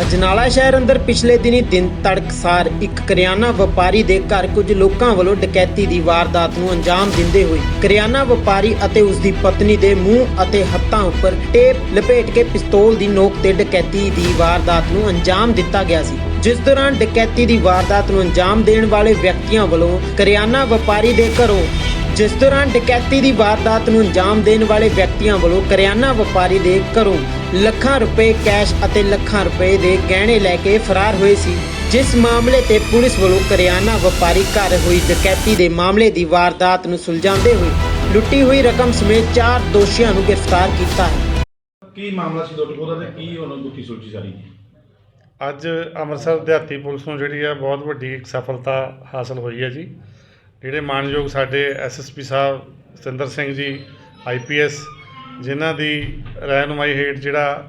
ਅਜਨਾਲਾ ਸ਼ਹਿਰ ਅੰਦਰ ਪਿਛਲੇ ਦਿਨੀ ਦਿਨ ਤੜਕਸਾਰ ਇੱਕ ਕਰਿਆਨਾ ਵਪਾਰੀ ਦੇ ਘਰ ਕੁਝ ਲੋਕਾਂ ਵੱਲੋਂ ਡਕੈਤੀ ਦੀ ਵਾਰਦਾਤ ਨੂੰ ਅੰਜਾਮ ਦਿੰਦੇ ਹੋਏ ਕਰਿਆਨਾ ਵਪਾਰੀ ਅਤੇ ਉਸ ਦੀ ਪਤਨੀ ਦੇ ਮੂੰਹ ਅਤੇ ਹੱਥਾਂ ਉੱਪਰ ਟੇਪ ਲਪੇਟ ਕੇ ਪਿਸਤੌਲ ਦੀ ਨੋਕ ਤੇ ਡਕੈਤੀ ਦੀ ਵਾਰਦਾਤ ਨੂੰ ਅੰਜਾਮ ਦਿੱਤਾ ਗਿਆ ਸੀ। ਜਿਸ ਦੌਰਾਨ ਡਕੈਤੀ ਦੀ ਵਾਰਦਾਤ ਨੂੰ ਅੰਜਾਮ ਦੇਣ ਵਾਲੇ ਵਿਅਕਤੀਆਂ ਵੱਲੋਂ ਕਰਿਆਨਾ ਵਪਾਰੀ ਦੇ ਘਰੋਂ ਜਿਸ ਦੌਰਾਨ ਡਕੈਤੀ ਦੀ ਵਾਰਦਾਤ ਨੂੰ ਅੰਜਾਮ ਦੇਣ ਵਾਲੇ ਵਿਅਕਤੀਆਂ ਵੱਲੋਂ ਕਰਿਆਨਾ ਵਪਾਰੀ ਦੇ ਘਰੋਂ ਲੱਖਾਂ ਰੁਪਏ ਕੈਸ਼ ਅਤੇ ਲੱਖਾਂ ਰੁਪਏ ਦੇ ਗਹਿਣੇ ਲੈ ਕੇ ਫਰਾਰ ਹੋਏ ਸੀ ਜਿਸ ਮਾਮਲੇ ਤੇ ਪੁਲਿਸ ਵੱਲੋਂ ਕਰਿਆਨਾ ਵਪਾਰੀ ਘਰ ਹੋਈ ਡਕੈਤੀ ਦੇ ਮਾਮਲੇ ਦੀ ਵਾਰਦਾਤ ਨੂੰ ਸੁਲਝਾਉਂਦੇ ਹੋਏ ਲੁੱਟੀ ਹੋਈ ਰਕਮ ਸਮੇਤ ਚਾਰ ਦੋਸ਼ੀਆਂ ਨੂੰ ਗ੍ਰਿਫਤਾਰ ਕੀਤਾ ਹੈ। ਕੀ ਮਾਮਲਾ ਸੀ ਦੁੱਟ ਖੋਦਾ ਤੇ ਕੀ ਉਹਨਾਂ ਦੁੱਖੀ ਸੋਚੀ ਸਾਰੀ? ਅੱਜ ਅੰਮ੍ਰਿਤਸਰ ਦਿਹਾਤੀ ਪੁਲਿਸ ਨੂੰ ਜਿਹੜੀ ਆ ਬਹੁਤ ਵੱਡੀ ਇੱਕ ਸਫਲਤਾ ਹਾਸਲ ਹੋਈ ਹੈ ਜੀ। ਜਿਹੜੇ ਮਾਨਯੋਗ ਸਾਡੇ ਐਸਐਸਪੀ ਸਾਹਿਬ ਸਤਿੰਦਰ ਸਿੰਘ ਜੀ ਆਈਪੀਐਸ ਜਿਨ੍ਹਾਂ ਦੀ ਰਹਿਨੁਮਾਈ ਹੇਠ ਜਿਹੜਾ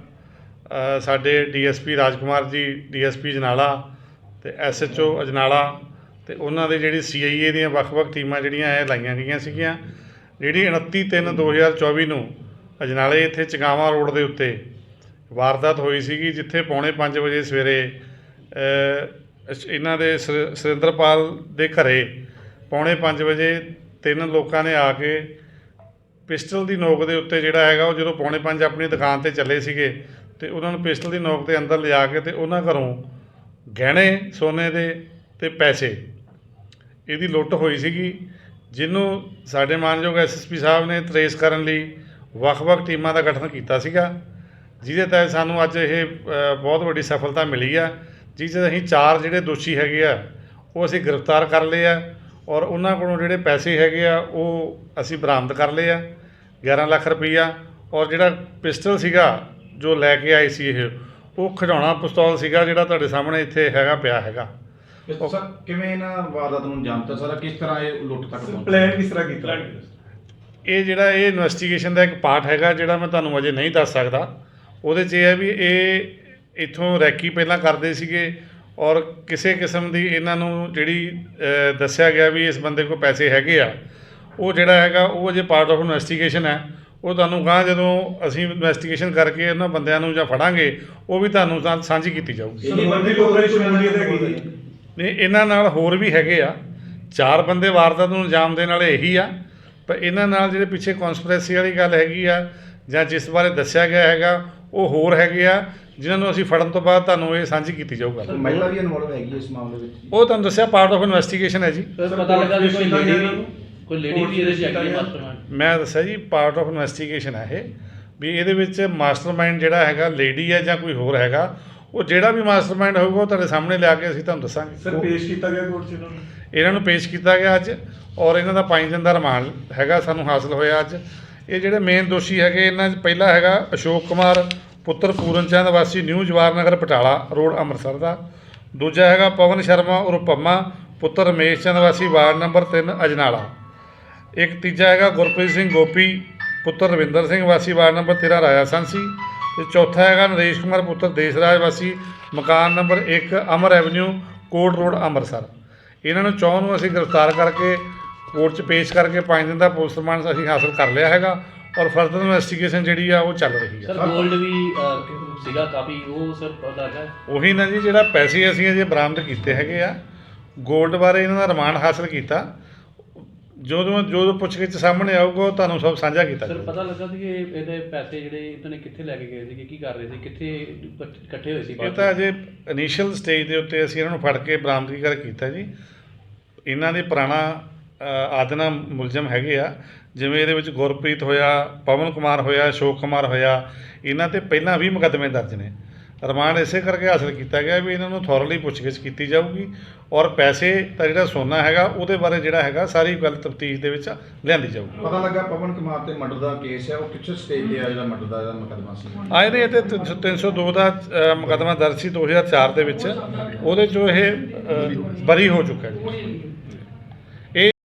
ਅ, ਸਾਡੇ ਡੀਐਸਪੀ ਰਾਜਕੁਮਾਰ ਜੀ ਡੀਐਸਪੀ ਜਨਾਲਾ ਤੇ ਐਸਐਚਓ ਅਜਨਾਲਾ ਤੇ ਉਹਨਾਂ ਦੇ ਜਿਹੜੀ ਸੀਆਈਏ ਦੀਆਂ ਵੱਖ-ਵੱਖ ਟੀਮਾਂ ਜਿਹੜੀਆਂ ਇਹ ਲਾਈਆਂ ਗਈਆਂ ਸੀਗੀਆਂ ਜਿਹੜੀ 29/3/2024 ਨੂੰ ਅਜਨਾਲੇ ਇੱਥੇ ਚਗਾਵਾਂ ਰੋਡ ਦੇ ਉੱਤੇ ਵਾਰਦਾਤ ਹੋਈ ਸੀਗੀ ਜਿੱਥੇ ਪੌਣੇ 5 ਵਜੇ ਸਵੇਰੇ ਇਹਨਾਂ ਦੇ ਸੁਰ- ਸੁਰਿੰਦਰਪਾਲ ਦੇ ਘਰੇ ਪੌਣੇ 5 ਵਜੇ ਤਿੰਨ ਲੋਕਾਂ ਨੇ ਆ ਕੇ ਪਿਸਟਲ ਦੀ ਨੋਕ ਦੇ ਉੱਤੇ ਜਿਹੜਾ ਹੈਗਾ ਉਹ ਜਦੋਂ ਪੌਣੇ 5 ਆਪਣੀ ਦੁਕਾਨ ਤੇ ਚੱਲੇ ਸੀਗੇ ਤੇ ਉਹਨਾਂ ਨੂੰ ਪਿਸਟਲ ਦੀ ਨੋਕ ਤੇ ਅੰਦਰ ਲਿਆ ਕੇ ਤੇ ਉਹਨਾਂ ਘਰੋਂ ਗਹਿਣੇ, ਸੋਨੇ ਦੇ ਤੇ ਪੈਸੇ ਇਹਦੀ ਲੁੱਟ ਹੋਈ ਸੀਗੀ, ਜਿਹਨੂੰ ਸਾਡੇ ਮਾਨਯੋਗ ਐਸਐਸਪੀ ਸਾਹਿਬ ਨੇ ਟਰੇਸ ਕਰਨ ਲਈ ਵੱਖ-ਵੱਖ ਟੀਮਾਂ ਦਾ ਗਠਨ ਕੀਤਾ ਸੀਗਾ, ਜਿਹਦੇ ਤਹਿਤ ਸਾਨੂੰ ਅੱਜ ਇਹ ਬਹੁਤ ਵੱਡੀ ਸਫਲਤਾ ਮਿਲੀ ਆ ਜਿਸ 'ਚ ਅਸੀਂ ਚਾਰ ਜਿਹੜੇ ਦੋਸ਼ੀ ਹੈਗੇ ਆ, ਉਹ ਅਸੀਂ ਗ੍ਰਿਫਤਾਰ ਕਰ ਲਏ ਆ ਔਰ ਉਹਨਾਂ ਕੋਲੋਂ ਜਿਹੜੇ ਪੈਸੇ ਹੈਗੇ ਆ ਉਹ ਅਸੀਂ ਬਰਾਮਦ ਕਰ ਲਏ ਆ 11 ਲੱਖ ਰੁਪਈਆ। ਔਰ ਜਿਹੜਾ ਪਿਸਟਲ ਸੀਗਾ ਜੋ ਲੈ ਕੇ ਆਏ ਸੀ ਇਹ ਉਹ ਖਿਡੌਣਾ ਪਿਸਤੌਲ ਸੀਗਾ ਜਿਹੜਾ ਤੁਹਾਡੇ ਸਾਹਮਣੇ ਇੱਥੇ ਹੈਗਾ ਪਿਆ ਹੈਗਾ। ਸਰ ਕਿਵੇਂ ਇਹਨਾਂ ਵਾਰਦਾਤ ਨੂੰ ਸਾਰਾ ਕਿਸ ਤਰ੍ਹਾਂ ਇਹ ਲੁੱਟ ਤੱਕ ਪਹੁੰਚੇ ਪਲਾਨ ਕਿਸ ਤਰ੍ਹਾਂ ਕੀਤਾ? ਇਹ ਜਿਹੜਾ ਇਹ ਇਨਵੈਸਟੀਗੇਸ਼ਨ ਦਾ ਇੱਕ ਪਾਰਟ ਹੈਗਾ ਜਿਹੜਾ ਮੈਂ ਤੁਹਾਨੂੰ ਅਜੇ ਨਹੀਂ ਦੱਸ ਸਕਦਾ। ਉਹਦੇ 'ਚ ਇਹ ਹੈ ਵੀ ਇਹ ਇਥੋਂ ਰੈਕੀ ਪਹਿਲਾਂ ਕਰਦੇ ਸੀਗੇ ਔਰ ਕਿਸੇ ਕਿਸਮ ਦੀ ਇਹਨਾਂ ਨੂੰ ਜਿਹੜੀ ਦੱਸਿਆ ਗਿਆ ਵੀ ਇਸ ਬੰਦੇ ਕੋਲ ਪੈਸੇ ਹੈਗੇ ਆ ਉਹ ਜਿਹੜਾ ਹੈਗਾ ਉਹ ਅਜੇ ਪਾਰਟ ਆਫ ਇਨਵੈਸਟੀਗੇਸ਼ਨ ਹੈ। ਉਹ ਤੁਹਾਨੂੰ ਕਹਾਂ ਜਦੋਂ ਅਸੀਂ ਇਨਵੈਸਟੀਗੇਸ਼ਨ ਕਰਕੇ ਉਹਨਾਂ ਬੰਦਿਆਂ ਨੂੰ ਜਾਂ ਫੜਾਂਗੇ ਉਹ ਵੀ ਤੁਹਾਨੂੰ ਸਾਂਝੀ ਕੀਤੀ ਜਾਊਗੀ। ਨਹੀਂ ਇਹਨਾਂ ਨਾਲ ਹੋਰ ਵੀ ਹੈਗੇ ਆ। ਚਾਰ ਬੰਦੇ ਵਾਰਦਾਤ ਨੂੰ ਅੰਜਾਮ ਦੇਣ ਵਾਲੇ ਇਹੀ ਆ। ਪਰ ਇਹਨਾਂ ਨਾਲ ਜਿਹੜੇ ਪਿੱਛੇ ਕਨਸਪੀਰੇਸੀ ਵਾਲੀ ਗੱਲ ਹੈਗੀ ਆ ਜਾਂ ਜਿਸ ਬਾਰੇ ਦੱਸਿਆ ਗਿਆ ਹੈਗਾ ਉਹ ਹੋਰ ਹੈਗੇ ਆ। ਜਿਨ੍ਹਾਂ ਨੂੰ ਅਸੀਂ ਫੜਨ ਤੋਂ ਬਾਅਦ ਤੁਹਾਨੂੰ ਇਹ ਸਾਂਝੀ ਕੀਤੀ ਜਾਊਗਾ। ਮਹਿਲਾ ਵੀ ਇਨਵੋਲਵ ਹੈਗੀ ਇਸ ਮਾਮਲੇ ਵਿੱਚ ਉਹ ਤੁਹਾਨੂੰ ਦੱਸਿਆ ਪਾਰਟ ਆਫ ਇਨਵੈਸਟੀਗੇਸ਼ਨ ਹੈ ਜੀ। ਸਰ ਪਤਾ ਲੱਗਾ ਵੀ ਕੋਈ ਲੇਡੀ ਇਹਨਾਂ ਨੂੰ? ਕੋਈ ਲੇਡੀ ਵੀ ਇਹਦੇ ਚ ਹੈਗੀ ਮਾਸਟਰਮਾਈਂਡ ਮੈਂ ਦੱਸਿਆ ਜੀ ਪਾਰਟ ਆਫ ਇਨਵੈਸਟੀਗੇਸ਼ਨ ਹੈ ਇਹ ਵੀ ਇਹਦੇ ਵਿੱਚ ਮਾਸਟਰਮਾਈਂਡ ਜਿਹੜਾ ਹੈਗਾ ਲੇਡੀ ਹੈ ਜਾਂ ਕੋਈ ਹੋਰ ਹੈਗਾ ਉਹ ਜਿਹੜਾ ਵੀ ਮਾਸਟਰਮਾਈਂਡ ਹੋਊਗਾ ਉਹ ਤੁਹਾਡੇ ਸਾਹਮਣੇ ਲਿਆ ਕੇ ਅਸੀਂ ਤੁਹਾਨੂੰ ਦੱਸਾਂਗੇ। ਸਰ ਪੇਸ਼ ਕੀਤਾ ਗਿਆ ਕੋਰਟ 'ਚ ਇਹਨਾਂ ਨੂੰ? ਇਹਨਾਂ ਨੂੰ ਪੇਸ਼ ਕੀਤਾ ਗਿਆ ਅੱਜ ਔਰ ਇਹਨਾਂ ਦਾ 5 ਦਿਨ ਦਾ ਰਿਮਾਂਡ ਹੈਗਾ ਸਾਨੂੰ ਹਾਸਲ ਹੋਇਆ ਅੱਜ। ਇਹ ਜਿਹੜੇ ਮੇਨ ਦੋਸ਼ੀ ਹੈਗੇ ਇਹਨਾਂ 'ਚ ਪਹਿਲਾ ਹੈਗਾ ਅਸ਼ੋਕ ਕੁਮਾਰ ਪੁੱਤਰ ਪੂਰਨ ਚੰਦ ਵਾਸੀ ਨਿਊ ਜਵਾਹਰ ਨਗਰ ਪਟਾਲਾ, ਰੋਡ ਅੰਮ੍ਰਿਤਸਰ ਦਾ। ਦੂਜਾ ਹੈਗਾ ਪਵਨ ਸ਼ਰਮਾ ਉਰਫ ਪੰਮਾ, ਪੁੱਤਰ ਰਮੇਸ਼ ਚੰਦ ਵਾਸੀ ਵਾਰਡ ਨੰਬਰ 3 ਅਜਨਾਲਾ। ਇੱਕ ਤੀਜਾ ਹੈਗਾ ਗੁਰਪ੍ਰੀਤ ਸਿੰਘ ਗੋਪੀ, ਪੁੱਤਰ ਰਵਿੰਦਰ ਸਿੰਘ ਵਾਸੀ ਵਾਰਡ ਨੰਬਰ 13 ਰਾਇਆ ਸੰਸੀ। ਤੇ ਚੌਥਾ ਹੈਗਾ ਨਰੇਸ਼ ਕੁਮਾਰ, ਪੁੱਤਰ ਦੇਸਰਾਜ ਵਾਸੀ, ਮਕਾਨ number 1 Amar avenue, Kot road Amritsar. ਇਹਨਾਂ ਨੂੰ ਚੌਂ ਨੂੰ ਅਸੀਂ ਗ੍ਰਿਫਤਾਰ ਕਰਕੇ ਕੋਰਟ 'ਚ ਪੇਸ਼ ਕਰਕੇ 5 ਦਿਨ ਦਾ ਪੁਲਿਸ ਰਿਮਾਂਡ ਅਸੀਂ ਹਾਸਲ ਕਰ ਲਿਆ ਹੈਗਾ। ਔਰ ਫਰਦਰ ਇਨਵੈਸਟੀਗੇਸ਼ਨ ਜਿਹੜੀ ਆ ਉਹ ਚੱਲ ਰਹੀ ਆ। ਸਰ 골ਡ ਵੀ ਅਹ, ਸੀਗਾ ਕਾਫੀ ਉਹ ਸਰ ਪਤਾ ਲੱਗਾ ਉਹੀ ਨਾ ਜੀ ਜਿਹੜਾ ਪੈਸੇ ਅਸੀਂ ਅਜੇ ਬਰਾਮਦ ਕੀਤੇ ਹੈਗੇ ਆ 골ਡ ਬਾਰੇ ਇਹਨਾਂ ਦਾ ਰਿਮਾਂਡ ਹਾਸਲ ਕੀਤਾ। ਜਦੋਂ ਜਦੋਂ ਪੁੱਛਗਿੱਛ ਸਾਹਮਣੇ ਆਊਗਾ ਉਹ ਤੁਹਾਨੂੰ ਸਭ ਸਾਂਝਾ ਕੀਤਾ ਸਰ ਜਾਊਗਾ। ਪਤਾ ਲੱਗਾ ਸੀ ਕਿ ਇਹਦੇ ਪੈਸੇ ਜਿਹੜੇ ਇਹਨਾਂ ਨੇ ਕਿੱਥੇ ਲੈ ਕੇ ਗਏ ਸੀ ਕੀ ਕਰ ਰਹੇ ਸੀ ਕਿੱਥੇ ਇਕੱਠੇ ਹੋਏ ਸੀ ਇਹ ਤਾਂ? ਅਜੇ ਇਨੀਸ਼ੀਅਲ ਸਟੇਜ ਦੇ ਉੱਤੇ ਅਸੀਂ ਇਹਨਾਂ ਨੂੰ ਫੜ ਕੇ ਬਰਾਮਦਗੀ ਕਰ ਕੀਤਾ ਜੀ। ਇਹਨਾਂ ਦੇ ਪੁਰਾਣਾ ਅ, ਆਦਨਾ ਮੁਲਜ਼ਮ ਹੈਗੇ ਆ ਜਿਵੇਂ ਇਹਦੇ ਵਿੱਚ ਗੁਰਪ੍ਰੀਤ ਹੋਇਆ ਪਵਨ ਕੁਮਾਰ ਹੋਇਆ ਅਸ਼ੋਕ ਕੁਮਾਰ ਹੋਇਆ ਇਹਨਾਂ ਤੇ ਪਹਿਲਾਂ ਵੀ ਮੁਕੱਦਮੇ ਦਰਜ ਨੇ। ਰਿਮਾਂਡ ਇਸੇ ਕਰਕੇ ਹਾਸਲ ਕੀਤਾ ਗਿਆ ਵੀ ਇਹਨਾਂ ਨੂੰ ਥੋਰਲੀ ਪੁੱਛਗਿੱਛ ਕੀਤੀ ਜਾਊਗੀ ਔਰ ਪੈਸੇ ਤਾਂ ਜਿਹੜਾ ਸੋਨਾ ਹੈਗਾ ਉਹਦੇ ਬਾਰੇ ਜਿਹੜਾ ਹੈਗਾ ਸਾਰੀ ਗੱਲ ਤਫਤੀਸ਼ ਦੇ ਵਿੱਚ ਲਿਆਂਦੀ ਜਾਊਗੀ। ਪਤਾ ਲੱਗਾ ਪਵਨ ਕੁਮਾਰ ਤੇ ਮਰਡਰ ਦਾ ਕੇਸ ਹੈ ਉਹ ਕਿੱਥੇ ਸਟੇਜ ਤੇ ਆ ਜਿਹੜਾ ਮਰਡਰ ਦਾ ਇਹਦਾ ਮੁਕੱਦਮਾ ਸੀ? ਆਏ ਨੇ ਤੇ 302 ਦਾ ਮੁਕੱਦਮਾ ਦਰਜ ਸੀ 2004 ਦੇ ਵਿੱਚ। ਉਹਦੇ ਚੋਂ ਇਹ ਬਰੀ ਹੋ ਚੁੱਕਾ ਹੈ। ਜੀ